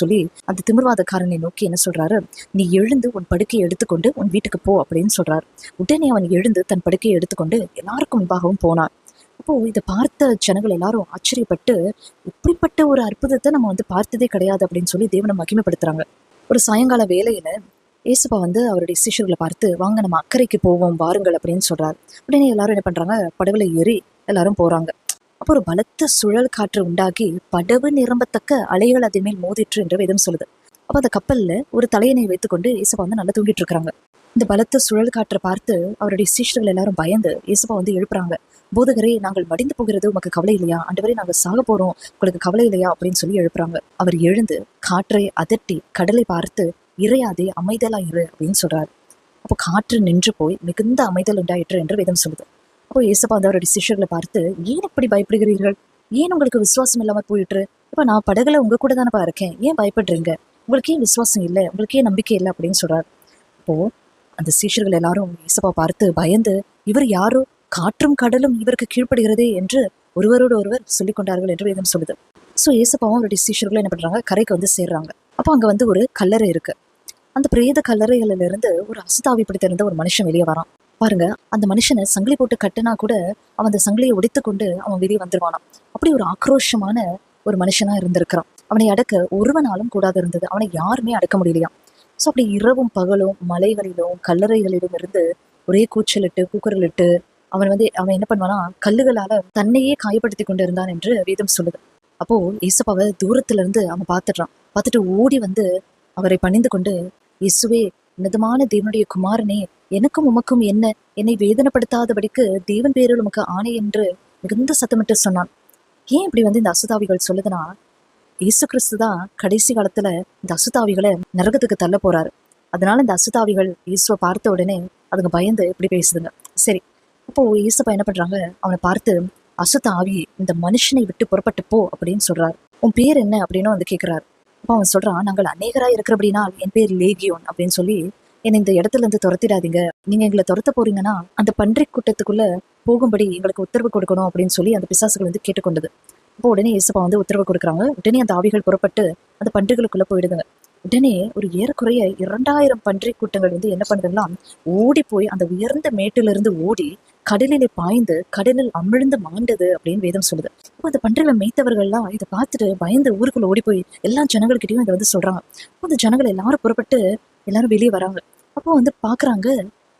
சொல்லி அந்த திமிர்வாதக்காரனை நோக்கி என்ன சொல்றாரு? நீ எழுந்து உன் படுக்கையை எடுத்துக்கொண்டு உன் வீட்டுக்கு போ அப்படின்னு சொல்றாரு. உடனே அவன் எழுந்து தன் படுக்கையை எடுத்துக்கொண்டு எல்லாருக்கும் முன்பாகவும் போனான். அப்போ இதை பார்த்த ஜனங்கள் எல்லாரும் ஆச்சரியப்பட்டு இப்படிப்பட்ட ஒரு அற்புதத்தை நம்ம வந்து பார்த்ததே கிடையாது அப்படின்னு சொல்லி தேவனை மகிமைப்படுத்துறாங்க. ஒரு சாயங்கால வேலையில ஏசுப்பா வந்து அவருடைய சிஷ்யர்களை பார்த்து வாங்க நம்ம அக்கறைக்கு போவோம் வாருங்கள் அப்படின்னு சொல்றாரு. உடனே எல்லாரும் என்ன பண்றாங்க? படகுல ஏறி எல்லாரும் போறாங்க. அப்போ ஒரு பலத்த சுழல் காற்று உண்டாகி படவு நிரம்பத்தக்க அலைகள் அதன் மேல் மோதிற்று என்று வேதம் சொல்லுது. அப்போ அந்த கப்பல்ல ஒரு தலையணை வைத்துக்கொண்டு இயேசுப்பா வந்து நல்லா தூங்கிட்டு இருக்கிறாங்க. இந்த பலத்த சுழல் காற்றை பார்த்து அவருடைய சீஷர்கள் எல்லாரும் பயந்து இயேசுப்பா வந்து எழுப்புறாங்க. போதகரே நாங்கள் மடிந்து போகிறது உமக்கு கவலை இல்லையா? ஆண்டவரே நாங்கள் சாக போறோம். உங்களுக்கு கவலை இல்லையா? அப்படின்னு சொல்லி எழுப்புறாங்க. அவர் எழுந்து காற்றை அதட்டி கடலை பார்த்து இறையாதே அமைதலா இரு அப்படின்னு சொல்றாரு. அப்போ காற்று நின்று போய் மிகுந்த அமைதல் உண்டாயிற்று என்று வேதம் சொல்லுது. அப்போ ஏசப்பா வந்து அவருடைய சிஷர்களை பார்த்து ஏன் இப்படி பயப்படுகிறீர்கள்? ஏன் உங்களுக்கு விசுவாசம் இல்லாமல் போயிட்டு இப்ப நான் படகுல உங்க கூட தானேப்பா இருக்கேன். ஏன் பயப்படுறீங்க? உங்களுக்கு ஏன் விசுவாசம் இல்லை. உங்களுக்கு ஏன் நம்பிக்கை இல்லை. அப்படின்னு சொல்றாரு. அப்போ அந்த சீஷர்கள் எல்லாரும் இயேசுப்பா பார்த்து பயந்து இவர் யாரோ? காற்றும் கடலும் இவருக்கு கீழ்ப்படுகிறதே என்று ஒருவரோடு ஒருவர் சொல்லிக் கொண்டார்கள் என்று வேதம் சொல்லுது. ஸோ இயேசுப்பாவும் அவருடைய சீஷர்களும் என்ன பண்றாங்க? கரைக்கு வந்து சேர்றாங்க. அப்போ அங்க வந்து ஒரு கல்லறை இருக்கு. அந்த பிரேத கல்லறைகளில இருந்து ஒரு அசுதாவி பிடித்திருந்த ஒரு மனுஷன் வெளியே வரான். பாருங்க அந்த மனுஷனை சங்கிலி போட்டு கட்டினா கூட அவன் அந்த சங்கிலியை உடைத்து கொண்டு அவன் வெளியே வந்துருவானான் அப்படி ஒரு ஆக்ரோஷமான ஒரு மனுஷனா இருந்திருக்கிறான். அவனை அடக்க ஒருவனாலும் கூடாது இருந்தது. அவனை யாருமே அடக்க முடியலையா ஸோ அப்படி இரவும் பகலும் மலைகளிலும் கல்லறைகளிலும் இருந்து ஒரே கூச்சலிட்டு கூக்குரலிட்டு அவன் வந்து அவன் என்ன பண்ணுவானா கல்லுகளால தன்னையே காயப்படுத்தி கொண்டு இருந்தான் என்று வேதம் சொல்லுது. அப்போ இயேசுப்பாவை தூரத்துல இருந்து அவன் பார்த்துடுறான். பார்த்துட்டு ஓடி வந்து அவரை பணிந்து கொண்டு இயேசுவே உன்னதமான தேவனுடைய குமாரனே எனக்கும் உமக்கும் என்ன? என்னை வேதனைப்படுத்தாதபடிக்கு தேவன் பேரில் உமக்கு ஆணை என்று மிகுந்த சத்தமிட்டு சொன்னான். ஏன் இப்படி வந்து இந்த அசுதாவிகள் சொல்லுதுன்னா? இயேசு கிறிஸ்து தான் கடைசி காலத்துல இந்த அசுதாவிகளை நரகத்துக்கு தள்ள போறாரு. அதனால இந்த அசுதாவிகள் இயேசுவை பார்த்த உடனே அதுங்க பயந்து இப்படி பேசுதுங்க. சரி அப்போ இயேசுப்பா என்ன பண்றாங்க? அவனை பார்த்து அசுத்த ஆவி இந்த மனுஷனை விட்டு புறப்பட்டு போ அப்படின்னு சொல்றாரு. உன் பேர் என்ன? அப்படின்னு வந்து கேட்கிறாரு அப்போ அவன் சொல்றான் நாங்கள் அநேகரா இருக்கிறபடினால் என் பேர் லேகியோன் அப்படின்னு சொல்லி என்னை இந்த இடத்துல இருந்து துரத்திடாதீங்க. நீங்க எங்களை துரத்த போறீங்கன்னா அந்த பன்றிக் கூட்டத்துக்குள்ள போகும்படி எங்களுக்கு உத்தரவு கொடுக்கணும் அப்படின்னு சொல்லி அந்த பிசாசுகள் வந்து கேட்டுக்கொண்டது. அப்போ உடனே இயேசுப்பா வந்து உத்தரவு கொடுக்குறாங்க. உடனே அந்த ஆவிகள் புறப்பட்டு அந்த பன்றிகளுக்குள்ள போயிடுதுங்க உடனே ஒரு ஏறக்குறைய இரண்டாயிரம் பன்றி கூட்டங்கள் வந்து என்ன பண்ணுதுங்களா ஓடி போய் அந்த உயர்ந்த மேட்டிலிருந்து ஓடி கடலிலே பாய்ந்து கடலில் அமிழ்ந்து மாண்டது அப்படின்னு வேதம் சொல்லுது. இப்போ அந்த பன்றிகளை மேய்த்தவர்கள்லாம் இதை பார்த்துட்டு பயந்து ஊருக்குள்ள ஓடி போய் எல்லா ஜனங்கள்கிட்டயும் இதை வந்து சொல்றாங்க. அந்த ஜனங்கள் எல்லாரும் புறப்பட்டு எல்லாரும் வெளியே வராங்க. அப்போ வந்து பாக்குறாங்க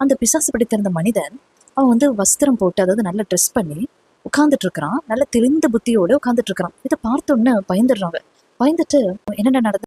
அந்த பிசாசு பிடித்திருந்த மனிதன் அவன் வந்து வஸ்திரம் போட்டு அதாவது நல்லா ட்ரெஸ் பண்ணி உட்கார்ந்துட்டு இருக்கிறான் நல்ல தெளிந்த புத்தியோட உட்கார்ந்துட்டு இருக்கிறான் இதை பார்த்த பயந்துடுறாங்க. பயந்துட்டு என்னென்ன நடந்தது